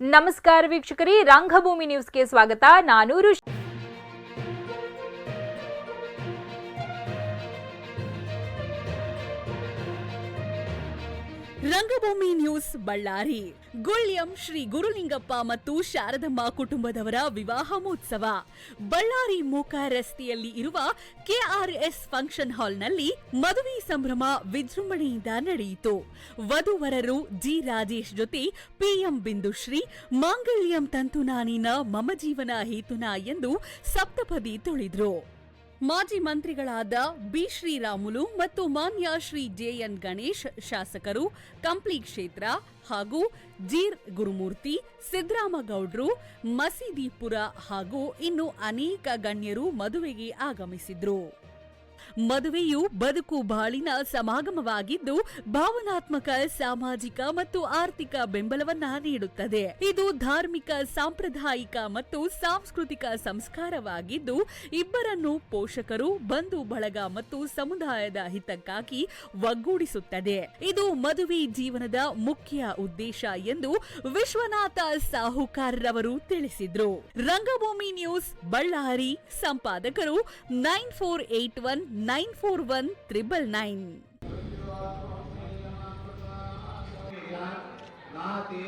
ನಮಸ್ಕಾರ ವೀಕ್ಷಕರೇ ರಂಗಭೂಮಿ ನ್ಯೂಸ್ಗೆ ಸ್ವಾಗತ. ನಾನು ಋಷಿ ರಂಗಭೂಮಿ ನ್ಯೂಸ್ ಬಳ್ಳಾರಿ. ಗುಳ್ಯಂ ಶ್ರೀ ಗುರುಲಿಂಗಪ್ಪ ಮತ್ತು ಶಾರದಮ್ಮ ಕುಟುಂಬದವರ ವಿವಾಹ ಮಹೋತ್ಸವ ಬಳ್ಳಾರಿ ಮೂಕ ರಸ್ತೆಯಲ್ಲಿ ಇರುವ ಕೆಆರ್ಎಸ್ ಫಂಕ್ಷನ್ ಹಾಲ್ನಲ್ಲಿ ಮದುವೆ ಸಂಭ್ರಮ ವಿಜೃಂಭಣೆಯಿಂದ ನಡೆಯಿತು. ವಧುವರರು ಜಿ ರಾಜೇಶ್ ಜೊತೆ ಪಿಎಂ ಬಿಂದುಶ್ರೀ ಮಾಂಗಲ್ಯಂ ತಂತುನಾನಿನ ಮಮ ಜೀವನ ಹೇತುನ ಎಂದು ಸಪ್ತಪದಿ ತುಳಿದ್ರು. ಮಾಜಿ ಮಂತ್ರಿಗಳಾದ ಬಿ ಶ್ರೀರಾಮುಲು ಮತ್ತು ಮಾನ್ಯ ಶ್ರೀ ಜೆಎನ್ ಗಣೇಶ್ ಶಾಸಕರು ಕಂಪ್ಲಿ ಕ್ಷೇತ್ರ ಹಾಗೂ ಜೀರ್ ಗುರುಮೂರ್ತಿ, ಸಿದ್ದರಾಮಗೌಡ್ರು, ಮಸೀದಿಪುರ ಹಾಗೂ ಇನ್ನು ಅನೇಕ ಗಣ್ಯರು ಮದುವೆಗೆ ಆಗಮಿಸಿದ್ರು. ಮದುವೆಯು ಬದುಕು ಬಾಳಿನ ಸಮಾಗಮವಾಗಿದ್ದು ಭಾವನಾತ್ಮಕ, ಸಾಮಾಜಿಕ ಮತ್ತು ಆರ್ಥಿಕ ಬೆಂಬಲವನ್ನ ನೀಡುತ್ತದೆ. ಇದು ಧಾರ್ಮಿಕ, ಸಾಂಪ್ರದಾಯಿಕ ಮತ್ತು ಸಾಂಸ್ಕೃತಿಕ ಸಂಸ್ಕಾರವಾಗಿದ್ದು ಇಬ್ಬರನ್ನು ಪೋಷಕರು, ಬಂಧು, ಬಳಗ ಮತ್ತು ಸಮುದಾಯದ ಹಿತಕ್ಕಾಗಿ ಒಗ್ಗೂಡಿಸುತ್ತದೆ. ಇದು ಮದುವೆ ಜೀವನದ ಮುಖ್ಯ ಉದ್ದೇಶ ಎಂದು ವಿಶ್ವನಾಥ ಸಾಹುಕಾರರವರು ತಿಳಿಸಿದ್ರು. Rangabhoomi news, Ballari, ಸಂಪಾದಕರು nine four eight one nine four one triple nine नाति